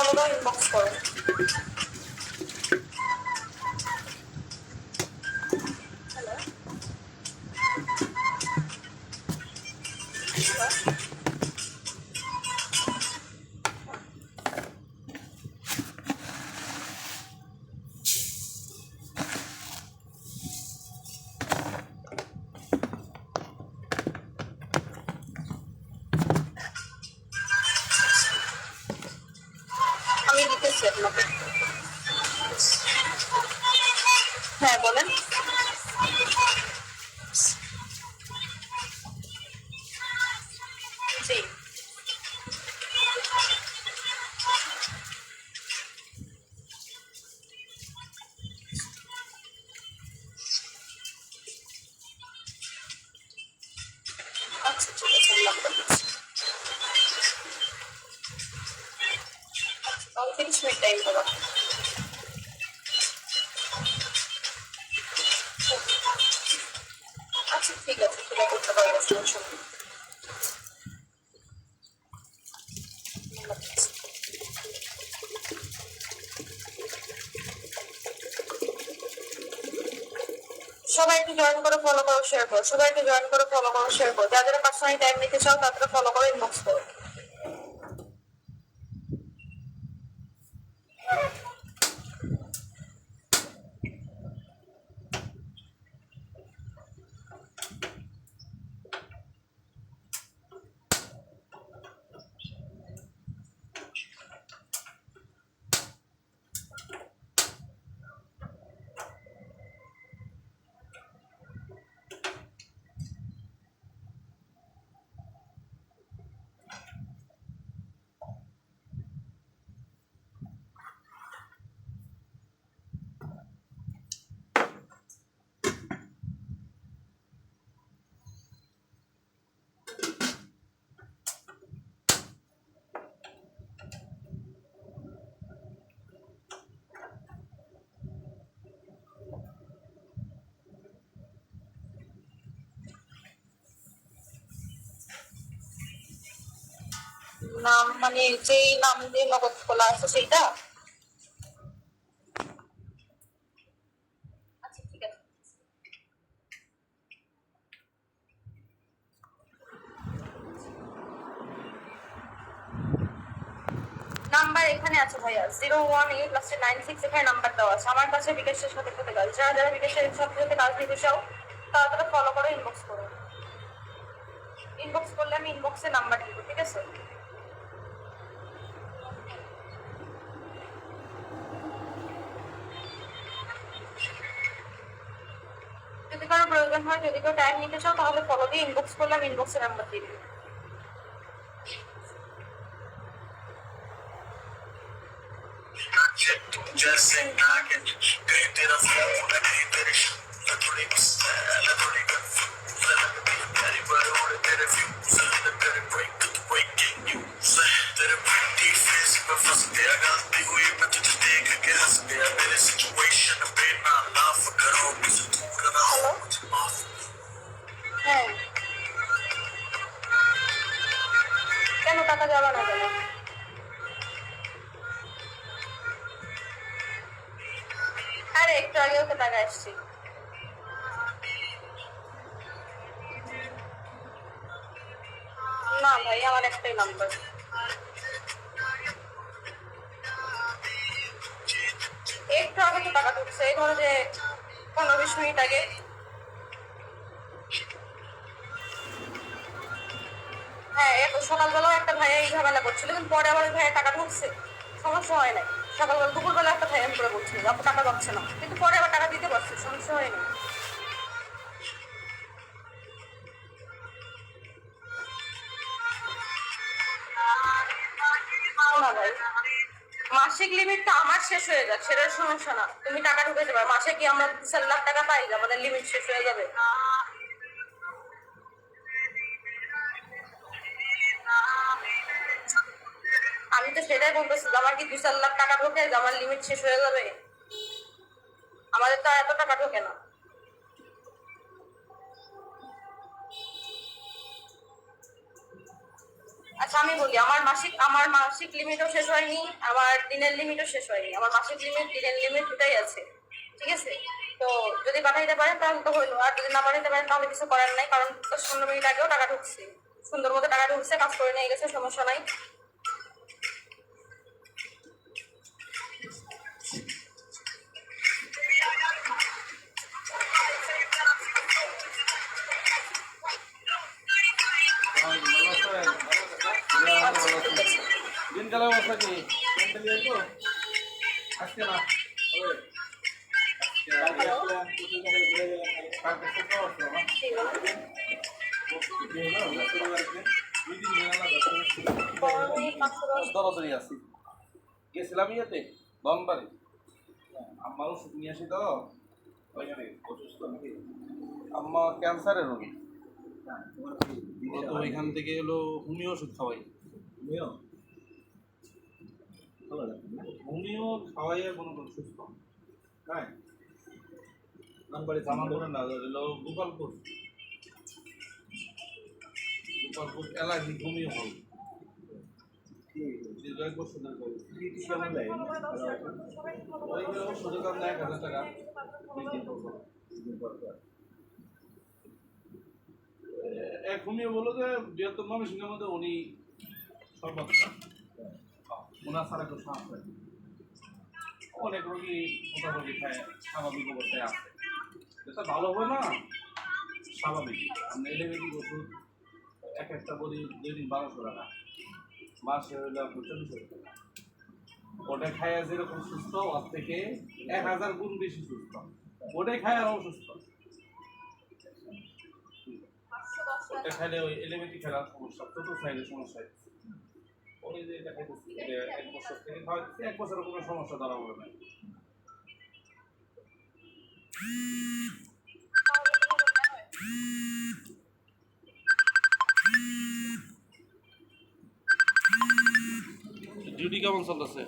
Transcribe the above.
ano daw yung box ko. Hello? Hello? হ্যাঁ বলেন। করতে পারব সমস্যা নেই সবাইকে জয়েন করো ফলো করো শেয়ার করো। সবাইকে জয়েন করো ফলো করো শেয়ার করো। যারা পার্সোনালি টাইম নিতে চাও, তাদের ফলো করো ইনবক্স করো। নাম মানে যেই নাম দিয়ে নগদ খোলা আছে সেইটা? আচ্ছা নাম্বার এখানে আছে ভাইয়া, জিরো ওয়ান এইট লাস্টে নাইন সিক্স এখানে নাম্বার দেওয়া আছে। আমার কাছে বিকাশের সাথে সাথে কাজ, যারা যারা বিকাশের সাথে সাথে কাজ নিতে চাও, তারা তারা ফলো করো ইনবক্স করো। ইনবক্স করলে আমি ইনবক্সে নাম্বার দিব, ঠিক আছে? হয়, যদি কেউ টাইম নিতে চাও, তাহলে ফলো দিয়ে ইনবক্স করলাম ইনবক্সে নাম্বার দিয়ে দিই तेरे কেন টাকা যাবে না? আরে, একটু আগে ওকে টাকা এসছি না ভাই, আমার একটাই নাম্বার একটু আগে তো টাকা ঢুকছে ধরো যে পনেরো বিশ মিনিট আগে হ্যাঁ সকালবেলাও একটা ভাইয়া এই ঝামেলা করছিল, কিন্তু পরে আবার ওই ভাইয়া টাকা ঢুকছে। সমস্যা হয় নাই। সকালবেলা, দুপুরবেলা একটা ভাইয়া করে বলছিল আপু টাকা পাচ্ছে না। কিন্তু পরে আবার টাকা দিতে পারছে, সমস্যা হয়নি। মাসিক লিমিটটা আমার শেষ হয়ে যাক, সেটার সমস্যা না। তুমি টাকা ঢুকে যাবে মাসে কি আমরা চার লাখ টাকা পাই? আমাদের লিমিট শেষ হয়ে যাবে। আমি তো সেটাই বলতেছি আমার কি দু চার লাখ টাকা ঢোকে আমার লিমিট শেষ হয়ে যাবে? আমাদের তো আর এত টাকা ঢোকে না। আচ্ছা আমি বলি, আমার মাসিক আমার মাসিক লিমিটও শেষ হয়নি, আমার দিনের লিমিটও শেষ হয়নি। আমার মাসিক লিমিট দিনের লিমিট দুটাই আছে, ঠিক আছে? তো যদি পাঠাইতে পারেন তাহলে তো হইল, আর যদি না পাঠাইতে পারেন তাহলে কিছু করার নাই, কারণ পনেরো মিনিট আগেও টাকা ঢুকছে। সুন্দর মতো টাকা ঢুকছে, কাজ করে নিয়ে গেছে, সমস্যা নাই। দিনকালের অবস্থা কি? আজকে না? দরদরি আছি গেছিলাম ইয়েতে ধনবাড়ি আমার ওষুধ নিয়ে আসি তো ওইখানে। অসুস্থ নাকি? আম্মা ক্যান্সারের রোগী। তো ওইখান থেকে হলো হোমিও ওষুধ খাওয়াই। হোমিও? খাওয়াইয়া কোনো কোনো সুস্থ হ্যাঁ? নামবাড়ি জামা ধরে না হলো গোপালপুর। গোপালপুর এলাহি হোমিও হল এক বছর হাজার টাকা। এক হোমিও বলো যে বৃহত্তর ময়মনসিংহের মধ্যে উনি সর্বোচ্চ ওনার ছাড়া কেউ সাহস হয় অনেক রোগী মোটামুটি খায় স্বাভাবিক অবস্থায় আছে। যেটা ভালো হবে না? স্বাভাবিক। আমরা এলোপ্যাথিক ওষুধ এক একটা বলি দুই দিন বারোশো টাকা। মাসে হইলে আপনার চল্লিশ টাকা। ওটা খায় যেরকম সুস্থ, ওর থেকে এক হাজার গুণ বেশি সুস্থ। ওটাই খায় আরও সুস্থ। ওটা খাইলে ওই এলোপ্যাথি খেলার সমস্যা, চতুর্থ সাইডের সমস্যা। হচ্ছে এক বছর সমস্যা ধরা পড়ে নাই ডিউটি কেমন চলতেছে?